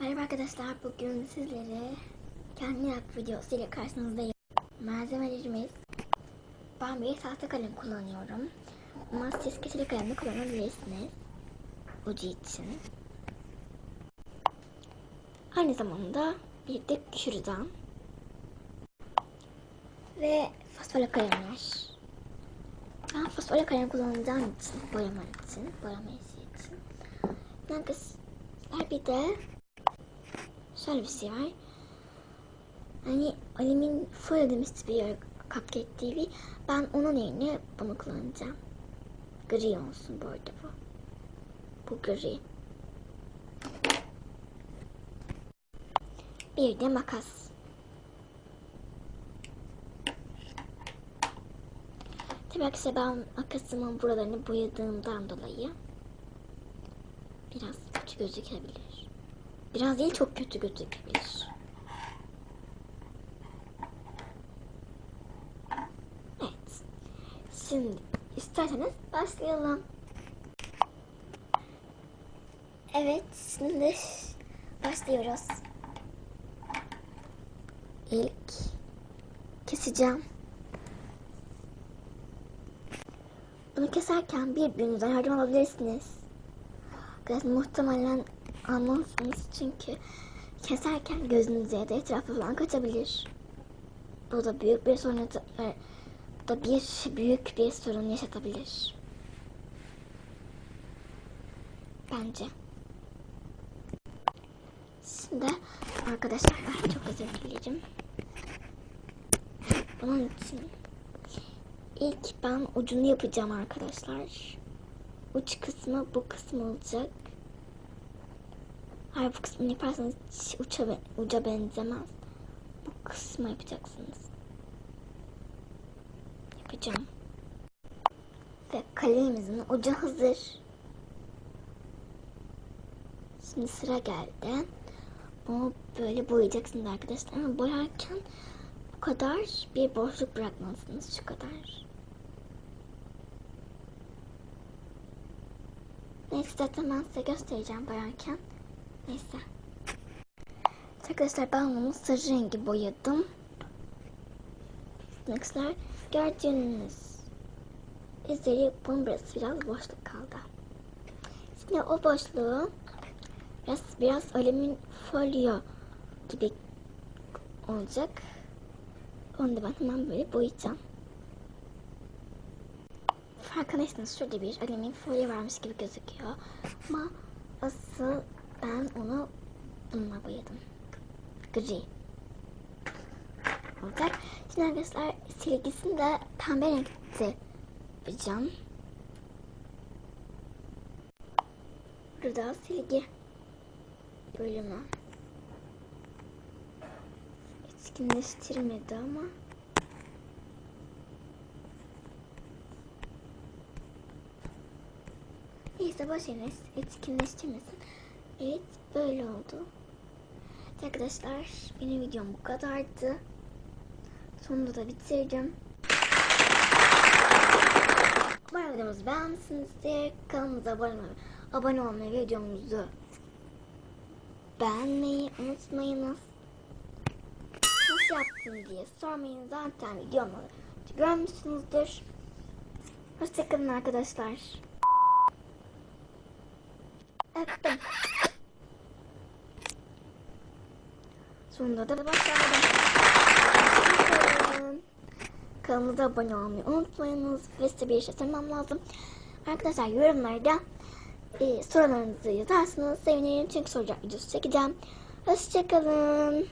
Merhaba arkadaşlar. Bugün sizlere kendi yap videosu ile karşınızdayım. Malzemelerimiz ben bir tahta kalem kullanıyorum. Ama siz keçeli kalem de kullanabilirsiniz. Ucu için. Aynı zamanda bir de kürdan. Ve fosforlu kalemler. Ben fosforlu kalem kullanacağım için, boyama için, boyama için. Arkadaşlar bir de şöyle bir şey var. Hani Ali'min folyo demişti bir ara Cupcake TV. Ben onun yerine bunu kullanacağım. Gri olsun bu arada bu. Bu gri. Bir de makas. Tabii arkadaşlar ben makasımın buralarını boyadığımdan dolayı biraz kötü gözükebilir. Biraz değil çok kötü gözükebilir. Evet. Şimdi isterseniz başlayalım. Evet şimdi başlıyoruz. İlk keseceğim. Bunu keserken birbirinizden yardım alabilirsiniz. Biraz muhtemelen almalısınız çünkü keserken gözünüze ya da etrafa falan kaçabilir. Bu da büyük bir sorun bu da bir büyük bir sorun yaşatabilir. Bence. Şimdi arkadaşlar çok özür dilerim. Bunun için ilk ben ucunu yapacağım arkadaşlar. Uç kısmı bu kısım olacak. Hayır bu kısmını yaparsanız hiç uça, uca benzemez. Bu kısmı yapacaksınız. Yapacağım. Ve kalemimizin ucu hazır. Şimdi sıra geldi. Bunu böyle boyayacaksınız arkadaşlar. Ama boyarken bu kadar bir boşluk bırakmalısınız. Şu kadar. Neyse zaten ben size göstereceğim boyarken. Neyse. Arkadaşlar ben bunu sarı rengi boyadım. Arkadaşlar gördüğünüz üzeri bunun burası biraz boşluk kaldı. Şimdi o boşluğu biraz, biraz alemin folyo gibi olacak. Onu da ben hemen böyle boyayacağım. Farkındaysanız şurada bir alemin folyo varmış gibi gözüküyor. Ama asıl ben onu bununla boyadım. Gri. Olacak. Şimdi arkadaşlar silgisini de pembe renkte yapacağım. Burada silgi bölümü. Etkinleştirmedi ama. Neyse boşver etkinleştirmesin. Evet böyle oldu. Arkadaşlar benim videom bu kadardı. Sonunda da bitirdim. Umarım videomuzu beğenmişsinizdir. Kanalımıza abone olmayı, abone olmayı videomuzu beğenmeyi unutmayınız. Nasıl yaptın diye sormayın. Zaten videomu görmüşsünüzdür. Hoşçakalın arkadaşlar. Öptüm. Sonunda da başladım. Kanalımıza abone olmayı unutmayınız. Ve size bir şey söylemem lazım. Arkadaşlar yorumlarda e, sorularınızı yazarsanız sevinirim. Çünkü soracak videosu çekeceğim. Hoşçakalın.